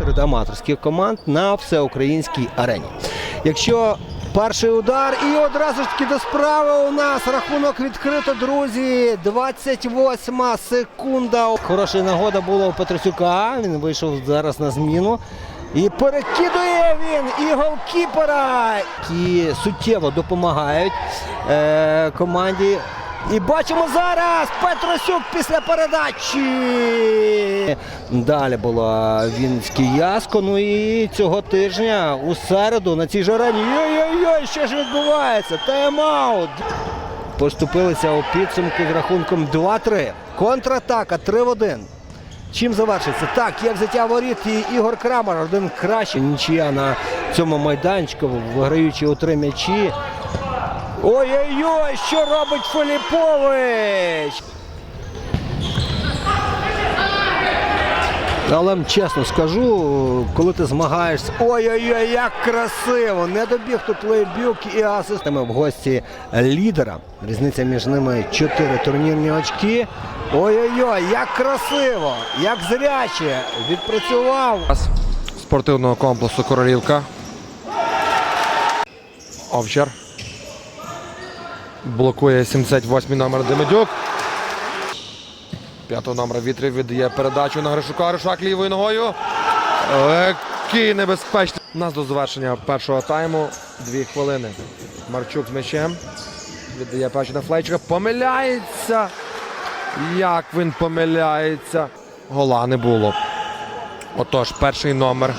серед аматорських команд на всеукраїнській арені. Якщо перший удар і одразу ж таки до справи у нас рахунок відкрито, друзі. 28 секунда. Хороша нагода була у Петросюка. Він вийшов зараз на зміну. І перекидує він і голкіпера, які суттєво допомагають е, команді. І бачимо зараз Петросюк після передачі. Далі була Вінський Яско. Ну і цього тижня у середу на цій жарені. Йой-йой-йой, що ж відбувається? Тайм-аут. Поступилися у підсумку з рахунком 2-3. Контратака 3 в 1. Чим завершиться? Так, є взяття воріт і Ігор Крамер, один краще. Нічия на цьому майданчику, виграючи у три м'ячі. Ой-ой-ой, що робить Филіпович? Але чесно скажу, коли ти змагаєшся, ой-ой-ой, як красиво! Не добіг тут Лейбюк і асистами в гості лідера. Різниця між ними 4 турнірні очки. Ой-ой-ой, як красиво, як зряче відпрацював. спортивного комплексу Королівка. Овчар. Блокує 78-й номер Демидюк. П'ятого номера Вітрів віддає передачу на Гришука. Гришак лівою ногою. Який небезпечний. У нас до завершення першого тайму дві хвилини. Марчук з м'ячем. Віддає передачу на Флейчика. Помиляється. Як він помиляється. Гола не було. Отож, перший номер.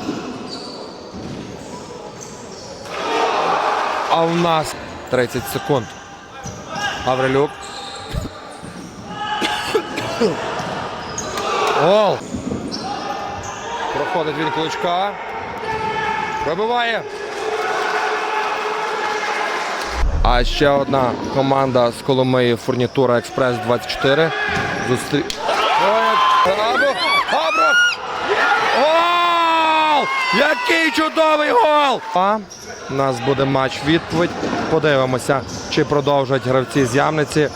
А в нас 30 секунд. Гаврилюк. Гол. Проходить він Кличка. Пробиває. А ще одна команда з Коломиї Фурнітура Експрес 24. Зустрі... Або! Або! Гол! Який чудовий гол! А у нас буде матч відповідь. Подивимося, чи продовжать гравці з Ямниці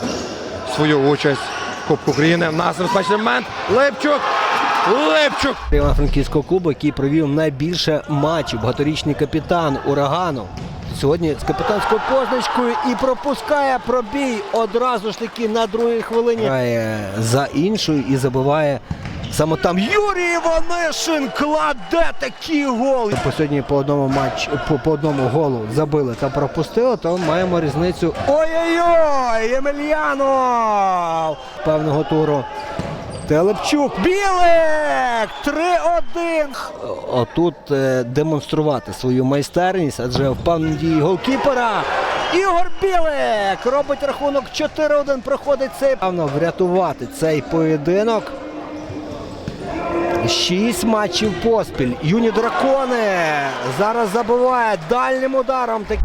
свою участь в Кубку України. У нас небезпечний момент. Липчук! Липчук! Івано-Франківського клубу, який провів найбільше матчів, багаторічний капітан урагану. Сьогодні з капітанською позначкою і пропускає пробій одразу ж таки на другій хвилині. Грає за іншою і забиває саме там Юрій Іванишин кладе такий гол. По сьогодні по одному матчу, по, по одному голу забили та пропустили, то маємо різницю. Ой-ой-ой! Ємельянов! Певного туру. Телепчук, Білик! 3-1. Отут е, демонструвати свою майстерність, адже впевнені дії голкіпера. Ігор Білик робить рахунок 4-1. Проходить цей певно врятувати цей поєдинок. Шість матчів поспіль. Юні дракони зараз забиває дальнім ударом. Так-